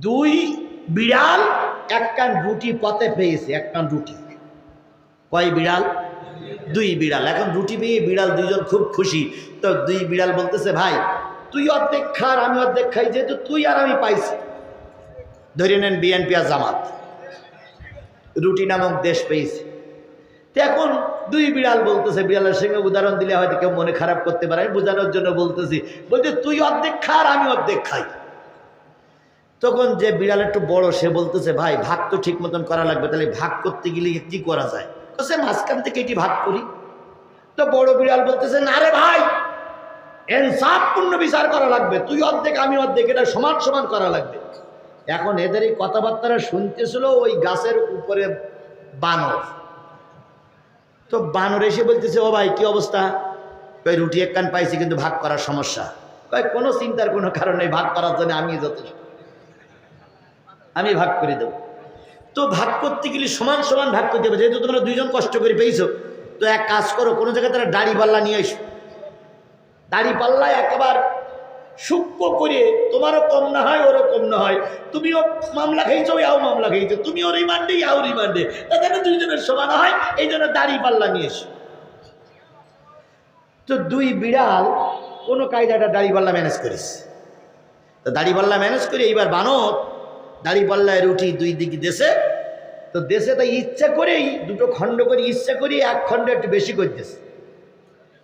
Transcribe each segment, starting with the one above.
দুই বিড়াল, এক কান রুটি পথে পেয়েছে, এক কান রুটি। কয় বিড়াল? দুই বিড়াল। এখন রুটি পেয়ে বিড়াল দুইজন খুব খুশি। তো দুই বিড়াল বলতেছে, ভাই, তুই অর্ধেক খা আর আমি অর্ধেক খাই, যেহেতু তুই আর আমি পাইছি। ধরে নেন বিএনপি আর জামাত। রুটি নামক দেশ পেয়েছে। তো এখন দুই বিড়াল বলতেছে, বিড়ালের সঙ্গে উদাহরণ দিলে হয়তো কেউ মনে খারাপ করতে পারে, আমি বোঝানোর জন্য বলতেছি বলতে তুই অর্ধেক খা আর আমি অর্ধেক খাই। তখন যে বিড়াল একটু বড়, সে বলতেছে, ভাই, ভাগ তো ঠিক মতন করা লাগবে, তাহলে ভাগ করতে গেলে কি করা যায়? তো সে মাঝখান থেকে এটি ভাগ করি। তো বড় বিড়াল বলতেছে, না রে ভাই এনসাফপূর্ণ বিচার করা লাগবে, তুই অর্ধেক, আমি অর্ধেক, এটা সমান সমান করা লাগবে। এখন এদের এই কথাবার্তারা শুনতেছিল ওই গাছের উপরে বানর। তো বানর এসে বলতেছে, ও ভাই, কি অবস্থা? কই রুটি এক কান পাইছি, কিন্তু ভাগ করার সমস্যা। কয়, কোনো চিন্তার কোনো কারণে ভাগ করার জন্য আমি যথেষ্ট। আমি ভাগ করে দেব। তো ভাগ করতে গেলে সমান সমান ভাগ করতে হবে। যেহেতু তোমরা দুইজন কষ্ট করে পেয়েছ, তো এক কাজ করো, কোনো জায়গায় তারা দাড়ি পাল্লা নিয়ে এসো দাড়ি পাল্লায় একবার সূক্ষ্ম করে, তোমারও কম না হয়, ওরও কম না হয়। তুমিও মামলা খেয়েছো ইয়াও মামলা খেয়েছো। তুমিও রিমান্ডে ইয়াও রিমান্ডে তাদের দুইজনের সমান হয়, এই জন্য দাড়ি পাল্লা নিয়ে এসো। তো দুই বিড়াল কোনো কায়দাটা দাড়ি পাল্লা ম্যানেজ করিস তো দাড়ি পাল্লা ম্যানেজ করে এইবার বানর দাড়ি পাল্লায় রুটি দুই দিকে দেশে, তো দেশে তাই ইচ্ছা করেই, দুটো খণ্ড করে ইচ্ছা করেই এক খণ্ড একটু বেশি করে দিয়েছে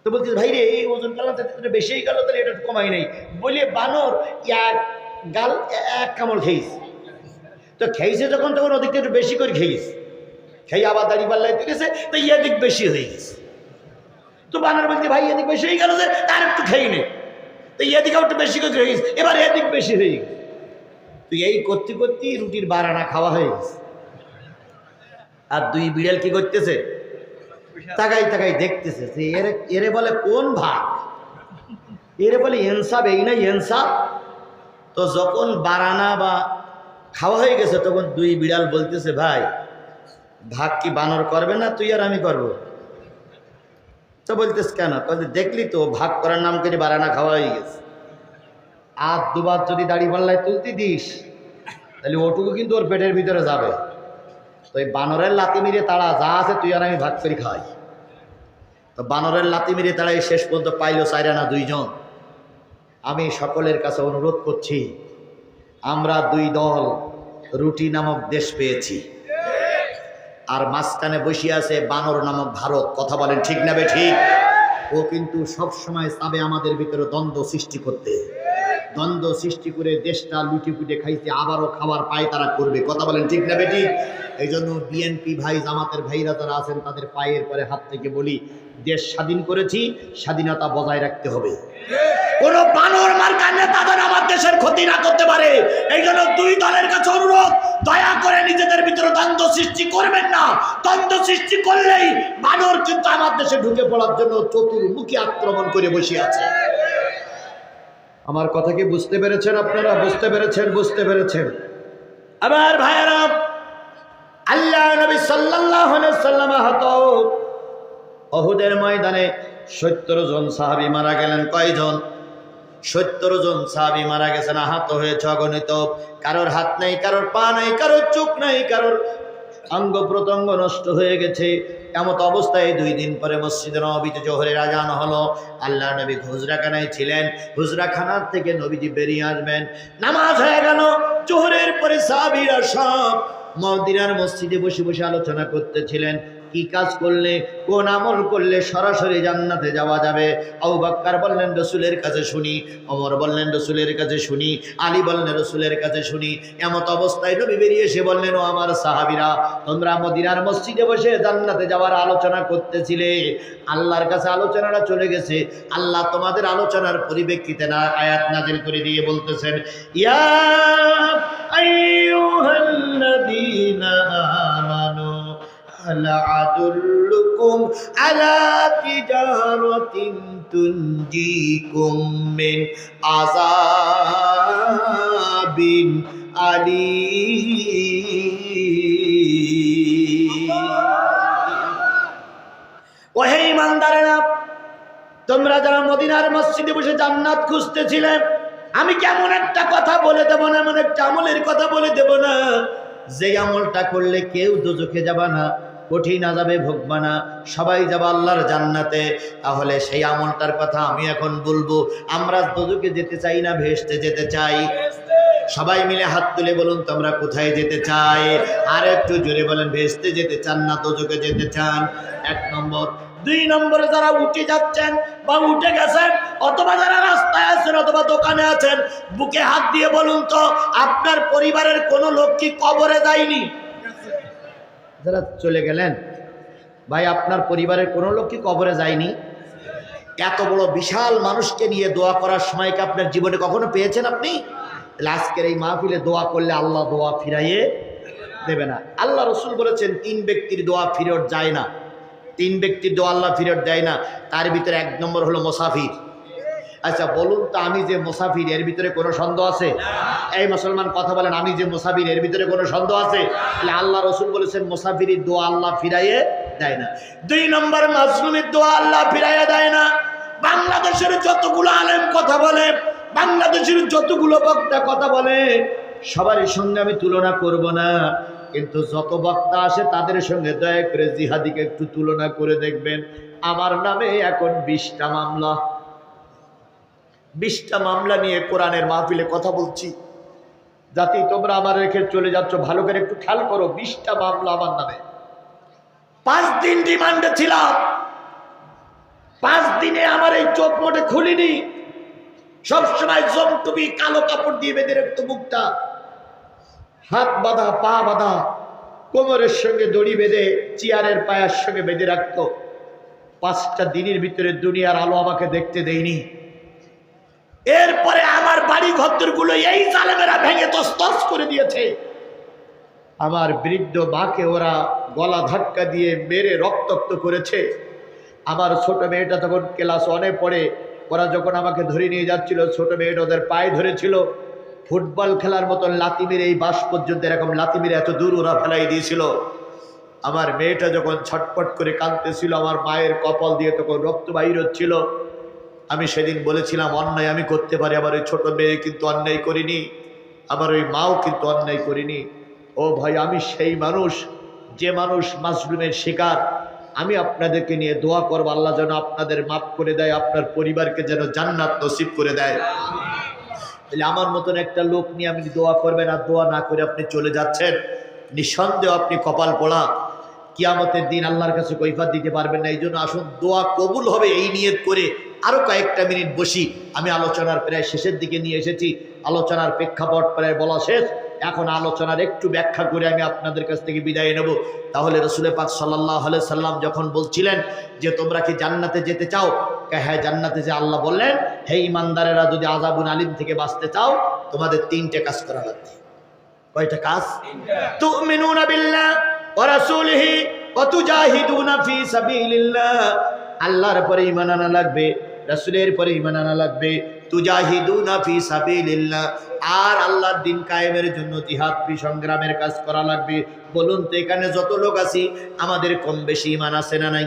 তো বলছিস ভাই রে, এই ওজন কালাম একটু বেশিই গেল, তাহলে এটা একটু কমাই নাই। বলে বানর এক গাল, এক কামড় খেয়েছে। তো খেয়েছে যখন, তখন ওদিকটা একটু বেশি করে খেয়েছে। খেয়ে আবার দাড়ি পাল্লায় তুলেছে তো ইয়ে দিক বেশি হয়ে গেছে। তো বানর বলছে, ভাই, এদিক বেশি হয়ে গেল যে, তার একটু খেয়ে নে। তো এদিকেও একটু বেশি করে খেয়ে এবার এদিক বেশি হয়ে গেছে। তো এই করতে করতেই রুটির বারানা খাওয়া হয়ে গেছে। আর দুই বিড়াল কি করতেছে? তাকাই তাকাই দেখতেছে যে এরে এরে বলে কোন ভাগ? এরে বলে এনসাব এই না এনসাব তো যখন বারানা বা খাওয়া হয়ে গেছে, তখন দুই বিড়াল বলতেছে, ভাই, ভাগ কি বানর করবে না তুই আর আমি করব? তো বলতেস কেন? দেখলি তো, ভাগ করার নাম করে বারানা খাওয়া হয়ে গেছে। আর দুবার যদি দাড়ি পাল্লায় তুলতে দিস, তাহলে ওটুকু কিন্তু ওর পেটের ভিতরে যাবে। তো এই বানরের লাতি মিরে তারা যা আছে তুই আর আমি ভাগ করে খাই। তো বানরের লাতি মিরে তারা এই শেষ পর্যন্ত পাইলো চাইরা না দুইজন। আমি সকলের কাছে অনুরোধ করছি, আমরা দুই দল রুটি নামক দেশ পেয়েছি। আর মাঝখানে বসে আছে বানর নামক ভারত, কথা বলেন ঠিক না বে ঠিক? ও কিন্তু সবসময় চাবে আমাদের ভিতরে দ্বন্দ্ব সৃষ্টি করতে। দ্বন্দ্ব সৃষ্টি করে দেশটা লুটে পুটে খাইতে আবারও খাবার পায় তারা করবে। কথা বলেন ঠিক না বেটি? এই জন্য বিএনপি ভাই, জামাতের ভাইরা যারা আছেন, তাদের পায়ের পরে হাত থেকে বলি, দেশ স্বাধীন করেছি, স্বাধীনতা বজায় রাখতে হবে। কোন বানর মার্কার নেতাদের আমার দেশের ক্ষতি না করতে পারে এই জন্য দুই দলের কাছে অনুরোধ, দয়া করে নিজেদের ভিতরে দ্বন্দ্ব সৃষ্টি করবেন না। দ্বন্দ্ব সৃষ্টি করলেই বানর কিন্তু আমার দেশে ঢুকে পড়ার জন্য চতুর্মুখী আক্রমণ করে বসে আছে। আমার কথা কি বুঝতে পেরেছেন আপনারা? বুঝতে পেরেছেন বুঝতে পেরেছেন। আবার ভাইয়ারা, আল্লাহ নবী আলাইহি সাল্লাম হত অহুদের ময়দানে সত্তর জন সাহাবী মারা গেলেন। কয়জন? সত্তর জন সাহাবী মারা গেছেন। আহত হয়েছে অগণিত। কারোর হাত নেই, কারোর পা নেই, কারোর চোখ নেই, কারোর অঙ্গ প্রত্যঙ্গ নষ্ট হয়ে গেছে। এমত অবস্থায় দুই দিন পরে মসজিদে নবীতে জোহরের আজান হলো। আল্লাহ নবী হুজরাখানায় ছিলেন। হুজরাখানার থেকে নবীজি বেরিয়ে আসবেন। নামাজ হয়ে গেল। জোহরের পরে সাবিরা সব মদিনার মসজিদে বসে বসে আলোচনা করতেছিলেন। কি কাজ করলে, কোন আমল করলে সরাসরি জান্নাতে যাওয়া যাবে? আবু বাক্কার বললেন, রসুলের কাছে শুনি। অমর বললেন, রসুলের কাছে শুনি। আলী বললেন, রসুলের কাছে শুনি। এমত অবস্থায় নবী বেরিয়ে এসে বললেন, ও আমার সাহাবিরা, তোমরা মদিনার মসজিদে বসে জান্নাতে যাওয়ার আলোচনা করতেছিলে। আল্লাহর কাছে আলোচনাটা চলে গেছে। আল্লাহ তোমাদের আলোচনার পরিপ্রেক্ষিতে না, আয়াত নাজিল করে দিয়ে বলতেছেন, ইয়া আইয়ুহাল্লাযীনা هل أدلكم على تجارة تنجيكم من عذاب أليم ওহে ইমানদারেরা তোমরা যারা মদিনার মসজিদে বসে জান্নাত খুঁজতেছিলে আমি কেমন একটা কথা বলে দেবো না এমন একটা আমলের কথা বলে দেব না যে আমলটা করলে কেউ দুজখে যাবা না কঠিন আজাবে ভোগবা না সবাই যাবা আল্লাহর জান্নাতে। তাহলে সেই আমলটার কথা আমি এখন বলব। আমরা দুজকে যেতে চাই না, ভেসতে যেতে চাই। সবাই মিলে হাত তুলে বলুন, তোমরা কোথায় যেতে চাই? আর একটু জোরে বলেন, ভেসতে যেতে চান না তোজকে যেতে চান? এক নম্বর। দুই নম্বরে যারা উঠে যাচ্ছেন বা উঠে গেছেন, অথবা যারা রাস্তায় আছেন অথবা দোকানে আছেন, বুকে হাত দিয়ে বলুন তো, আপনার পরিবারের কোনো লোক কি কবরে যায়নি? যারা চলে গেলেন, ভাই, আপনার পরিবারের কোনো লোক কি কবরে যায়নি? এত বড় বিশাল মানুষকে নিয়ে দোয়া করার সময়কে আপনার জীবনে কখনো পেয়েছেন আপনি? আজকের এই মাহফিলে দোয়া করলে আল্লাহ দোয়া ফিরাইয়ে দেবে না। আল্লাহ রসুল বলেছেন, তিন ব্যক্তির দোয়া ফিরত যায় না। তিন ব্যক্তির দোয়া আল্লাহ ফিরত দেয় না। তার ভিতরে এক নম্বর হলো মোসাফির। আচ্ছা বলুন তো আমি যে মোসাফির, এর ভিতরে কোনো সন্দেহ আছে? এই মুসলমান কথা বলেন, আমি যে মুসাফির, এর ভিতরে কোনো সন্দেহ আছে? তাহলে আল্লাহ রসুল বলেছেন, মোসাফিরের দোয়া আল্লাহ ফিরাইয়ে দেয় না। দুই নম্বর মাসরুমের দোয়া আল্লাহ ফিরাইয়ে দেয় না। বাংলাদেশের যতগুলো আলেম কথা বলে, বাংলাদেশের যতগুলো বক্তা কথা বলে, সবারই সঙ্গে আমি তুলনা করব না। কিন্তু যত বক্তা আসে, তাদের সঙ্গে দয়া করে জিহাদিকে একটু তুলনা করে দেখবেন। আমার নামে এখন বিশটা মামলা। বিশটা মামলা নিয়ে কোরআনের মাহফিলে কথা বলছি। যাতে তোমরা আমার রেখে চলে যাচ্ছ, ভালো করে একটু খেয়াল করো, বিশটা মামলা আমার নামে। পাঁচ দিন ডিমান্ডে ছিলাম। পাঁচ দিনে আমার এই চোখ মোটে খুলিনি। সবসময় জমটুবি কালো কাপড় দিয়ে বেঁধে রাখতো মুখটা হাত বাঁধা, পা বাঁধা, কোমরের সঙ্গে দড়ি বেঁধে, চেয়ারের পায়ের সঙ্গে বেঁধে রাখতো। পাঁচটা দিনের ভিতরে দুনিয়ার আলো আমাকে দেখতে দেয়নি। এরপরে আমার বাড়ি ঘরগুলো এই জালেমেরা ভেঙে তস্তস করে দিয়েছে। আমার বৃদ্ধ মাকে ওরা গলা ধাক্কা দিয়ে মেরে রক্তাক্ত করেছে। আমার ছোট মেয়েটা তখন ক্লাস ওয়ানে পড়ে, ওরা যখন আমাকে ধরে নিয়ে যাচ্ছিল, ছোট মেয়েটা ওদের পায়ে ধরেছিল। ফুটবল খেলার মতন লাতি মেরে এই বাস পর্যন্ত, এরকম লাতি মেরে এত দূর ওরা ফেলাই দিয়েছিল। আমার মেয়েটা যখন ছটপট করে কাঁদতেছিল, আমার মায়ের কপাল দিয়ে তখন রক্ত বাহির হচ্ছিল। আমি সেদিন বলেছিলাম, অন্যায় আমি করতে পারি আমার ওই ছোট মেয়ে কিন্তু অন্যায় করিনি আমার ওই মাও কিন্তু অন্যায় করিনি। ও ভাই, আমি সেই মানুষ, যে মানুষ মাশরুমের শিকার। আমি আপনাদেরকে নিয়ে দোয়া করব, আল্লাহ যেন আপনাদের মাফ করে দেয়, আপনার পরিবারকে যেন জান্নাত নসিব করে দেয়। তাহলে আমার মতন একটা লোক নিয়ে আপনি দোয়া করবেন, আর দোয়া না করে আপনি চলে যাচ্ছেন। নিঃসন্দেহ আপনি কপাল পড়া। কিয়ামতের দিন আল্লাহর কাছে কৈফাত দিতে পারবেন না এই জন্য আসুন, দোয়া কবুল হবে এই নিয়ত করে। আরও কয়েকটা মিনিট বসি। আমি আলোচনার প্রায় শেষের দিকে নিয়ে এসেছি। আলোচনার প্রেক্ষাপট প্রায় বলা শেষ। এখন আলোচনার একটু ব্যাখ্যা করে আমি আপনাদের কাছ থেকে বিদায় নেব। তাহলে রসুলের পাক সাল্লাহ সাল্লাম যখন বলছিলেন যে তোমরা কি জান্নাতে যেতে চাও? হ্যাঁ জান্নাতে যে আল্লাহ বললেন হে ইমানদারেরা যদি আজাবুন আলিম থেকে বাঁচতে চাও তোমাদের তিনটে কাজ করা লাগবে। কয়টা কাজ? তুমিনুনা বিল্লাহ ওয়া রাসূলিহি ওয়া তুজাহিদুনা ফি সাবিলিল্লাহ। আল্লাহর পরে ঈমান আনা লাগবে। রাসূলের পরে ঈমান আনা লাগবে। আর আল্লাহর দিন কায়েমের জন্য জিহাদ ফি সংগ্রামের কাজ করা লাগবে। বলুন তো, এখানে যত লোক আছি, আমাদের কম বেশি ইমান আছে না নাই?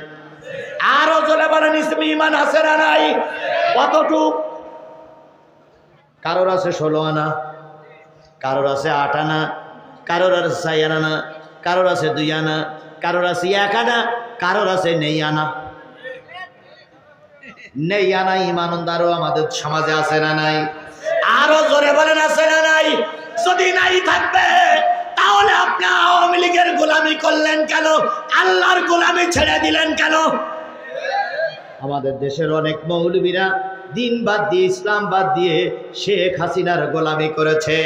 আরও জলে বলেন, ইসলামী ঈমান আছে না নাই? কতটুক? কারোর আছে ষোলো আনা, কারোর আছে আট আনা, কারোর আছে চাই আনা, কারোর আছে দুই আনা, কারোর আছে এক আনা, কারোর আছে নেই আনা। নেই আনা ইমানদারও আমাদের সমাজে আছে না নাই? আরও জোরে বলেন, আছে না নাই? যদি নাই থাকবে, তাহলে আপনি আওয়ামী লীগের গোলামি করলেন কেন? আল্লাহর গোলামি ছেড়ে দিলেন কেন? আমাদের দেশের অনেক মৌলবীরা দিন বাদ দিয়ে, ইসলাম বাদ দিয়ে শেখ হাসিনার গোলামি করেছে।